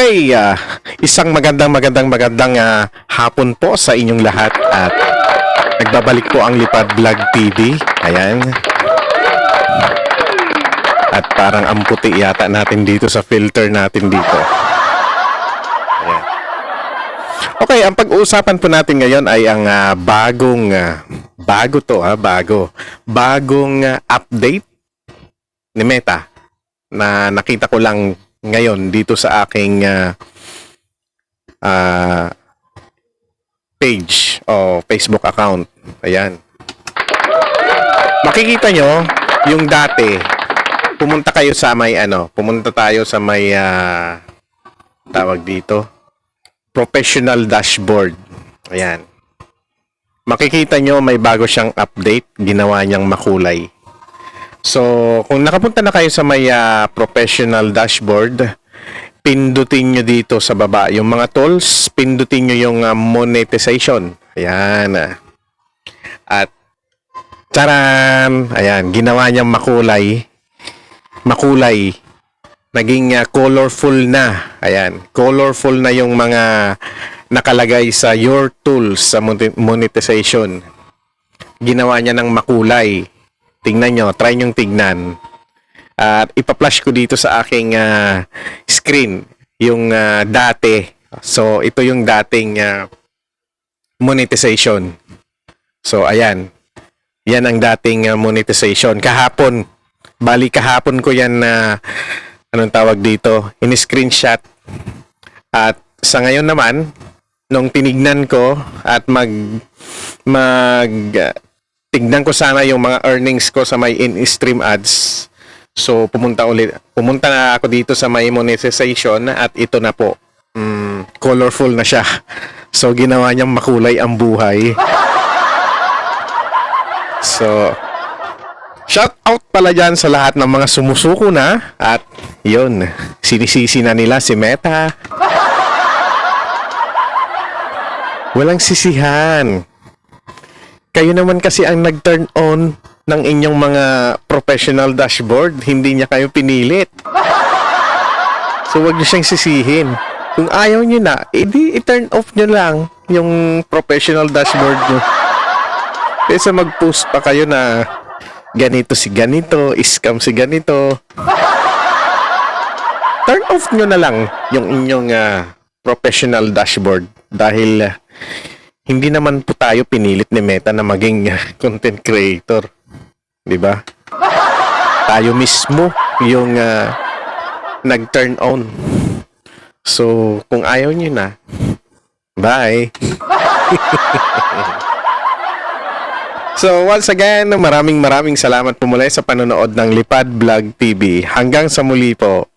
Okay, ah, isang magandang magandang magandang ah, hapon po sa inyong lahat at nagbabalik po ang Lipad Vlog TV. Ayan. At parang ang puti yata natin dito sa filter natin dito. Ayan. Okay, ang pag-uusapan po natin ngayon ay ang ah, bagong ah, bago to ha, bago. Bagong ah, update ni Meta na nakita ko lang ngayon dito sa aking ah, ah, page o Facebook account. Ayan. Makikita nyo yung dati pumunta kayo sa may ano, pumunta tayo sa may ah, tawag dito professional dashboard. Ayan. Makikita nyo may bago siyang update, ginawa niyang makulay. So, kung nakapunta na kayo sa may ah, professional dashboard, pindutin nyo dito sa baba yung mga tools, pindutin nyo yung ah, monetization. Ayan. ah. At, taran! Ayan, ginawa niyang makulay. Makulay. Naging ah, colorful na. Ayan, colorful na yung mga nakalagay sa your tools sa moneti- monetization. Ginawa niya ng makulay. Tingnan nyo, try nyong tignan. At ipa-flash ko dito sa aking ah, screen yung ah, dati. So, ito yung dating ah, monetization. So, ayan. Yan ang dating ah, monetization. Kahapon, bali kahapon ko yan na anong tawag dito, in-screenshot. At sa ngayon naman, nung tinignan ko at mag mag tignan ko sana yung mga earnings ko sa may in-stream ads. So pumunta ulit pumunta na ako dito sa may monetization at ito na po. Mm, colorful na siya. So ginawa niyang makulay ang buhay. So Shout out pala dyan sa lahat ng mga sumusuko na at yun, sinisisi na nila si Meta. Walang sisihan. Kayo naman kasi ang nag-turn on ng inyong mga professional dashboard. Hindi niya kayo pinilit. So, wag niyo siyang sisihin. Kung ayaw niyo na, edi i-turn off niyo lang yung professional dashboard niyo. Kaysa mag-post pa kayo na ganito si ganito, scam si ganito. Turn off nyo na lang yung inyong ah, professional dashboard dahil ah, hindi naman po tayo pinilit ni Meta na maging content creator. 'Di ba? Tayo mismo yung ah, nag-turn on. So, kung ayaw nyo na, bye! So once again, maraming maraming salamat po muli sa panonood ng Lipad Vlog TV. Hanggang sa muli po.